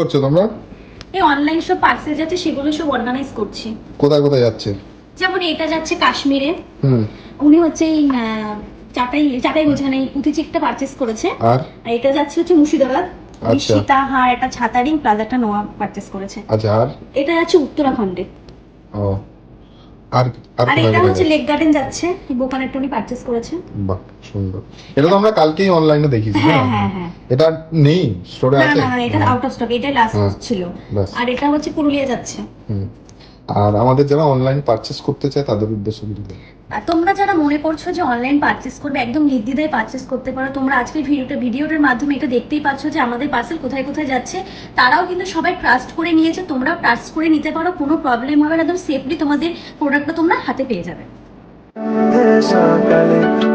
করছ তোমরা? এই অনলাইন সব পার্সেল যাচ্ছে সেগুলো সব অর্গানাইজ করছি। কোথায় কোথায় যাচ্ছে? যেমন এটা যাচ্ছে কাশ্মীরে। হুম। উনি হচ্ছে এই চাটাই চাটাই বোঝানে পুঁতি একটা পারচেস করেছে। আর? এটা যাচ্ছে হচ্ছে মুর্শিদাবাদ। আচ্ছা। সীতা হার একটা ছাতারিং প্লাজাটা নোয়া পারচেস করেছে। আচ্ছা আর? এটা যাচ্ছে উত্তরাখণ্ডে। ও। আর আর এটা হচ্ছে লেক গার্ডেন যাচ্ছে বোকানেরটা উনি পারচেস করেছে। বাহ সুন্দর। এটা তো আমরা কালকেই অনলাইনে দেখেছি হ্যাঁ হ্যাঁ? হ্যাঁ এটা নেই স্টোরে আছে না না, এটা আউট অফ স্টক এটাই লাস্ট হ্যাঁ। ছিল। আর এটা হচ্ছে পুরুলিয়া যাচ্ছে। হুম। আর আমাদের যারা অনলাইন পারচেস করতে চায় তাদের উদ্দেশ্য কি আর তোমরা যারা মনে করছ যে অনলাইন পারচেস করবে একদম নির্দ্বিধায় পারচেস করতে পারো তোমরা আজকের ভিডিওটা ভিডিওটার মাধ্যমে এটা দেখতেই পাচ্ছ যে আমাদের পার্সেল কোথায় কোথায় যাচ্ছে। তারাও কিন্তু সবাই ট্রাস্ট করে নিয়েছে তোমরাও ট্রাস্ট করে নিতে পারো কোনো প্রবলেম হবে না। একদম সেফলি তোমাদের প্রোডাক্টটা তোমরা হাতে পেয়ে যাবে। সকালে